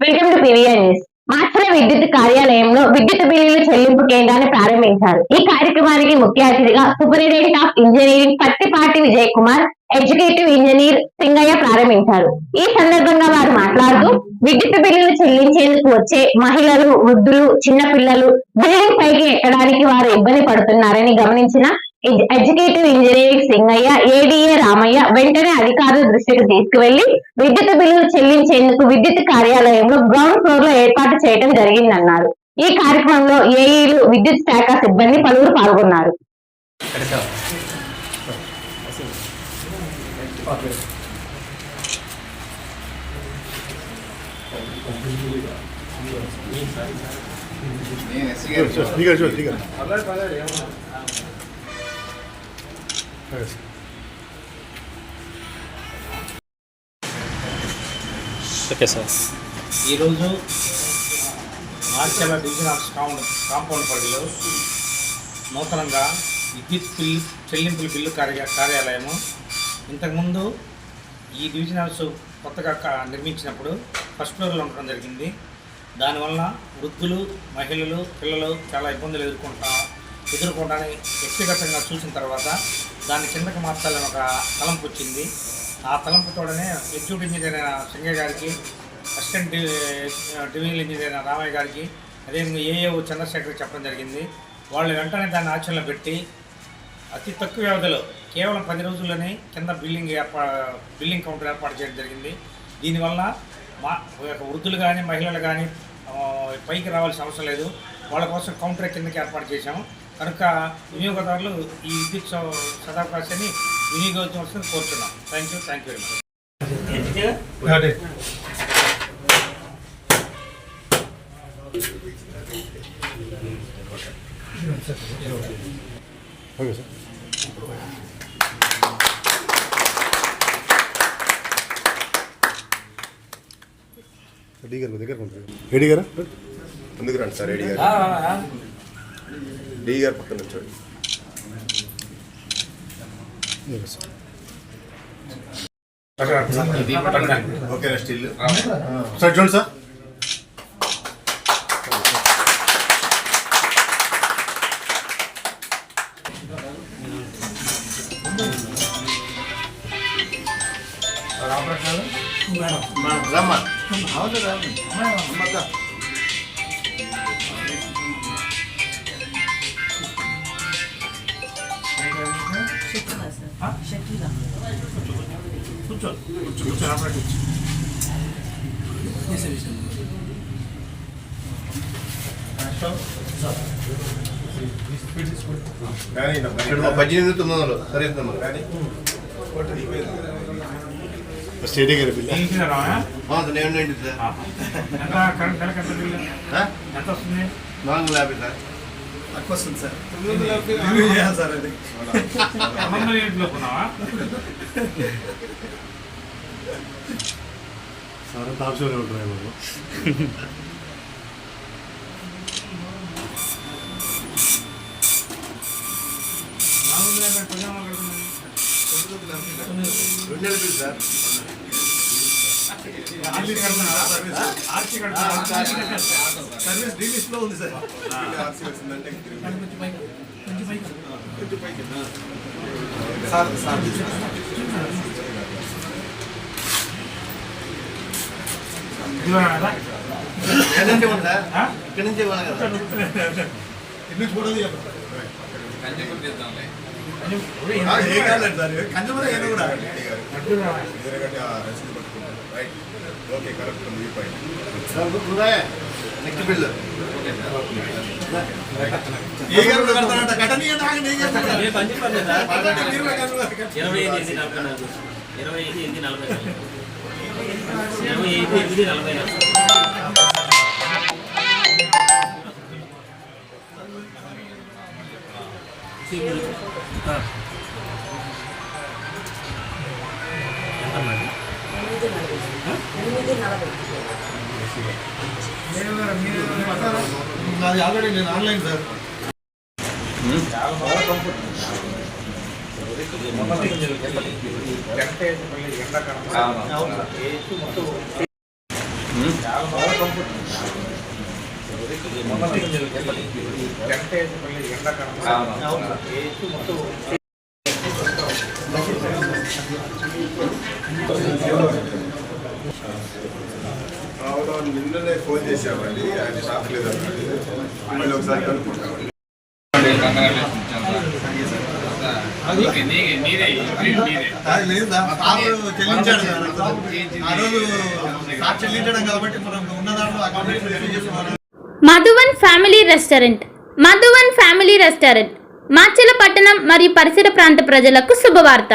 Welcome to PVR news విద్యుత్ కార్యాలయంలో విద్యుత్ బిల్లుల చెల్లింపు కేంద్రాన్ని ప్రారంభించారు. ఈ కార్యక్రమానికి ముఖ్య అతిథిగా superintendent of engineering Pattipati Vijay Kumar executive engineer Singaiah ప్రారంభించారు. ఈ సందర్భంగా వారు మాట్లాడుతూ విద్యుత్ బిల్లులు చెల్లించేందుకు వచ్చే మహిళలు వృద్ధులు చిన్నపిల్లలు బిల్డింగ్ పైకి ఎక్కడానికి వారు ఇబ్బంది పడుతున్నారని గమనించిన executive engineering Singayya ADA Ramayya వెంటనే అధికారుల దృష్టికి తీసుకువెళ్ళి విద్యుత్ బిల్లులు చెల్లించేందుకు విద్యుత్ కార్యాలయంలో గ్రౌండ్ ఫ్లోర్లో ఏర్పాటు చేయడం జరిగిందన్నారు. ఈ కార్యక్రమంలో ఏఈలు విద్యుత్ శాఖ సిబ్బంది పలువురు పాల్గొన్నారు. నేను ఓకే సార్ ఈరోజు Macherla division of compound compound పరిధిలో నూతనంగా విద్యుత్ బిల్లు చెల్లింపుల బిల్లు కార్య కార్యాలయము. ఇంతకుముందు ఈ డివిజన్ హౌస్ కొత్తగా క- నిర్మించినప్పుడు ఫస్ట్ ఫ్లోర్లో ఉండడం జరిగింది. దానివల్ల వృద్ధులు మహిళలు పిల్లలు చాలా ఇబ్బందులు ఎదుర్కొంటా ఎదుర్కొంటాని వ్యక్తిగతంగా చూసిన తర్వాత దాన్ని కిందకి మార్చాలని ఒక తలంపు వచ్చింది. ఆ తలంపుతోడనే ఎగ్జిక్యూటివ్ ఇంజనీర్ అయిన సింగయ్య గారికి అసిస్టెంట్ డివిజనల్ ఇంజనీర్ అయిన రామయ్య గారికి అదేవిధంగా ఏఏఓ చంద్రశేఖర్ చెప్పడం జరిగింది. వాళ్ళు వెంటనే దాన్ని ఆచరణలో పెట్టి అతి తక్కువ వ్యవధిలో కేవలం పది రోజుల్లోనే కింద బిల్లింగ్ ఏర్పా బిల్లింగ్ కౌంటర్ ఏర్పాటు చేయడం జరిగింది. దీనివల్ల మా వృద్ధులు కానీ మహిళలు కానీ పైకి రావాల్సిన అవసరం లేదు. వాళ్ళ కోసం కౌంటర్ కిందకి ఏర్పాటు చేశాము. కనుక వినియోగదారులు ఈ విద్యుత్ సదాకాశాన్ని వినియోగించవలసింది కోరుతున్నాం. Thank you thank you very much sir Reddy garu దగ్గర రెడ్డి గారా? ముందుకు రండి సార్ రెడ్డి గారు. డి గారు పక్కన నుంచోండి. ఓకేనా స్టిల్. సార్ చూడండి సార్. కూర్చో కూర్చో కానీ ఇక్కడ పద్దెనిమిది తొమ్మిది వందలు సరే గారు నేను? ఎంత వస్తుంది? నాలుగు యాభై సార్. యూనిట్లు కొన్నావా సార్. టాప్ షోలో నాలుగు వందల యాభై పదిహేను కడుతుంది రెండు నెలలు సార్ సర్వీస్ డీలిస్ట్లో ఉంది సార్ సార్ సార్ ఇదిగో కదా ఎక్కడి నుంచి ఇవ్వండి సార్ ఆ? ఇక్కడి నుంచి ఇవ్వాలి కదా ఆ, ఏ కాలేదు సార్ కంజమర ఏదో కూడా ఆగండి ఏం చేస్తారు ఇరవై ఎనిమిది నలభై ఇరవై ఐదు ఎనిమిది నలభై ఐదు ఎనిమిది నలభై. నాది ఆల్రెడీ నేను ఆన్లైన్ సార్. ఎండాకాలం నిన్ననే ఫోన్ ఆయన షాప్ లేదన్నాడు మళ్ళీ ఒకసారి కనుక్కుంటామండి. Madhuvan family restaurant. Madhuvan family restaurant. Macherla పట్టణం మరియు పరిసర ప్రాంత ప్రజలకు శుభవార్త.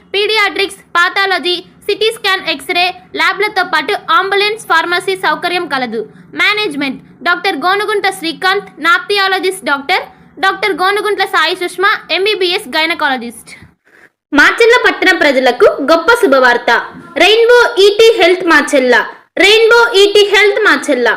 paediatrics pathology CT scan X ray ల్యాబ్లతో పాటు అంబులెన్స్ ఫార్మసీ సౌకర్యం కలదు. Management doctor Gonugunta Srikanth ophthalmologist doctor doctor Gonuguntla Sai Sushma MBBS gynaecologist. Macherla పట్టణ ప్రజలకు గొప్ప శుభవార్త. Rainbow ET health Macherla rainbow ET health Macherla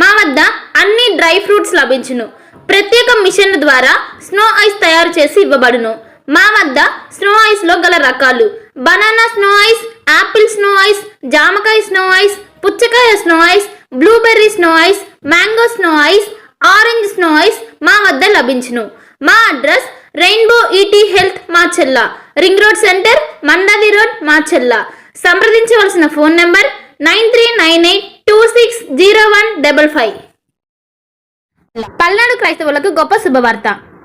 మా వద్ద అన్ని డ్రై ఫ్రూట్స్ లభించును. ప్రత్యేక మిషన్ ద్వారా స్నో ఐస్ తయారు చేసి ఇవ్వబడును. మా వద్ద స్నో ఐస్లో గల రకాలు. Banana snow ice apple snow ice జామకాయ స్నో ఐస్ పుచ్చకాయ snow ice blueberry snow ice mango snow ice orange snow ice మా వద్ద లభించును. మా address rainbow ET health Macherla. Ring road centre Mandavi road Macherla. సంప్రదించవలసిన phone number nine three nine eight two six zero one double five. Palnadu క్రైస్తవులకు గొప్ప శుభవార్త.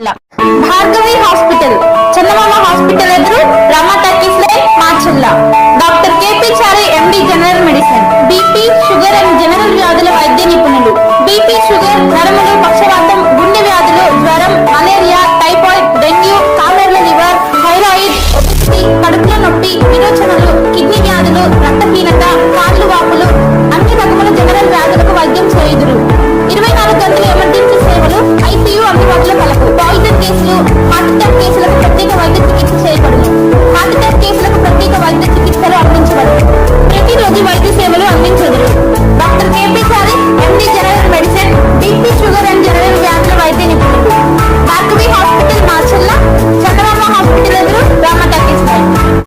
Bhargavi hospital. Chandamama hospital ఎదురు Rama talkies line Macherla doctor KP Chari MD general medicine